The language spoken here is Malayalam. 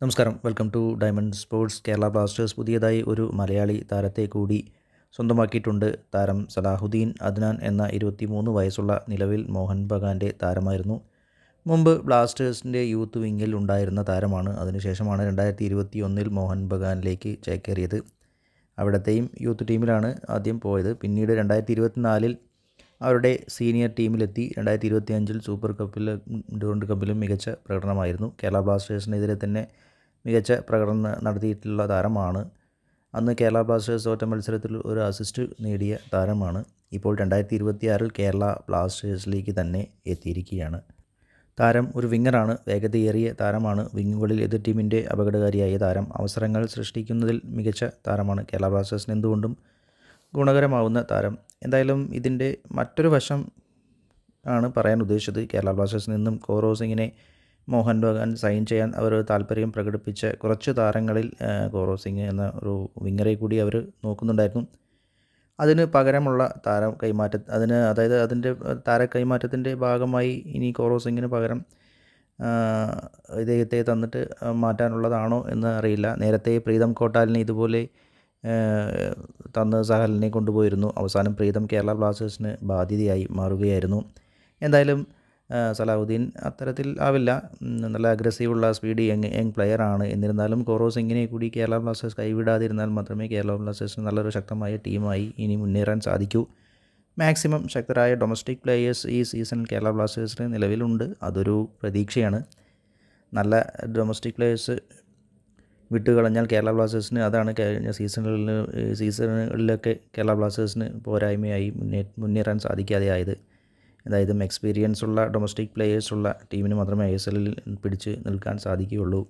നമസ്കാരം. Welcome to diamond sports Kerala Blasters പുതിയതായി ഒരു മലയാളി താരത്തെ കൂടി സ്വന്തമാക്കിയിട്ടുണ്ട് താരം സലാഹുദ്ദീൻ അദ്നാൻ എന്ന ഇരുപത്തിമൂന്ന് വയസ്സുള്ള നിലവിൽ മോഹൻ ബഗാന്റെ താരമായിരുന്നു. മുമ്പ് ബ്ലാസ്റ്റേഴ്സിന്റെ യൂത്ത് വിങ്ങിൽ ഉണ്ടായിരുന്ന താരമാണ്. അതിനുശേഷമാണ് രണ്ടായിരത്തി ഇരുപത്തി ഒന്നിൽ മോഹൻ ബഗാനിലേക്ക് ചേക്കേറിയത്. അവിടത്തെയും യൂത്ത് ടീമിലാണ് ആദ്യം പോയത്. പിന്നീട് രണ്ടായിരത്തി ഇരുപത്തിനാലിൽ അവരുടെ സീനിയർ ടീമിലെത്തി രണ്ടായിരത്തി ഇരുപത്തി അഞ്ചിൽ സൂപ്പർ കപ്പിൽ ഡോണ്ട് കപ്പിലും മികച്ച പ്രകടനമായിരുന്നു. കേരള ബ്ലാസ്റ്റേഴ്സിനെതിരെ തന്നെ മികച്ച പ്രകടനം നടത്തിയിട്ടുള്ള താരമാണ്. അന്ന് കേരള ബ്ലാസ്റ്റേഴ്സ് തോറ്റ മത്സരത്തിൽ ഒരു അസിസ്റ്റ് നേടിയ താരമാണ്. ഇപ്പോൾ രണ്ടായിരത്തി ഇരുപത്തിയാറിൽ കേരള ബ്ലാസ്റ്റേഴ്സിലേക്ക് തന്നെ എത്തിയിരിക്കുകയാണ്. താരം ഒരു വിങ്ങറാണ്. വേഗതയേറിയ താരമാണ്. വിങ്ങുകളിൽ എതിർ ടീമിന്റെ അപകടകാരിയായ താരം. അവസരങ്ങൾ സൃഷ്ടിക്കുന്നതിൽ മികച്ച താരമാണ് കേരള ബ്ലാസ്റ്റേഴ്സിന്. എന്തുകൊണ്ടും ഗുണകരമാവുന്ന താരം. എന്തായാലും ഇതിന്റെ മറ്റൊരു വശം ആണ് പറയാൻ ഉദ്ദേശിച്ചത് കേരള ബ്ലാസ്റ്റേഴ്സിൽ നിന്നും കോറോ സിംഗിനെ മോഹൻ ബഗാൻ സൈൻ ചെയ്യാൻ അവർ താല്പര്യം പ്രകടിപ്പിച്ച കുറച്ച് താരങ്ങളിൽ കോറോ സിംഗ് എന്ന ഒരു വിങ്ങറെ കൂടി അവർ നോക്കുന്നുണ്ടായിരുന്നു. അതിന് പകരമുള്ള താരം കൈമാറ്റ അതിന് അതായത് അതിന്റെ താര കൈമാറ്റത്തിന്റെ ഭാഗമായി ഇനി കോറോ സിംഗിന് പകരം ഇദ്ദേഹത്തെ തന്നിട്ട് മാറ്റാനുള്ളതാണോ എന്ന് അറിയില്ല. നേരത്തെ പ്രീതം കോട്ടാലിനെ ഇതുപോലെ തന്ന് സഹലിനെ കൊണ്ടുപോയിരുന്നു. അവസാനം പ്രീതം കേരള ബ്ലാസ്റ്റേഴ്സിന് ബാധ്യതയായി മാറുകയായിരുന്നു. എന്തായാലും സലാഹുദ്ദീൻ അത്തരത്തിൽ ആവില്ല. നല്ല അഗ്രസീവുള്ള സ്പീഡ് യങ് യങ് പ്ലെയറാണ് എന്നിരുന്നാലും കോറോ സിംഗിനെ കൂടി കേരള ബ്ലാസ്റ്റേഴ്സ് കൈവിടാതിരുന്നാൽ മാത്രമേ കേരള ബ്ലാസ്റ്റേഴ്സിന് നല്ലൊരു ശക്തമായ ടീമായി ഇനി മുന്നേറാൻ സാധിക്കൂ. മാക്സിമം ശക്തരായ ഡൊമസ്റ്റിക് പ്ലേയേഴ്സ് ഈ സീസണിൽ കേരള ബ്ലാസ്റ്റേഴ്സിന് നിലവിലുണ്ട്. അതൊരു പ്രതീക്ഷയാണ്. നല്ല ഡൊമസ്റ്റിക് പ്ലേയേഴ്സ് വിട്ടുകളഞ്ഞാൽ കേരള ബ്ലാസ്റ്റേഴ്സിന് അതാണ് കഴിഞ്ഞ സീസണുകളിൽ സീസണുകളിലൊക്കെ കേരള ബ്ലാസ്റ്റേഴ്സിന് പോരായ്മയായി മുന്നേ മുന്നേറാൻ സാധിക്കാതെ ആയത് അതായത് എക്സ്പീരിയൻസ് ഉള്ള ഡൊമസ്റ്റിക് പ്ലേയേഴ്സ് ഉള്ള ടീമിന് മാത്രമേ ഐ എസ് എല്ലിൽ പിടിച്ച് നിൽക്കാൻ സാധിക്കുകയുള്ളൂ.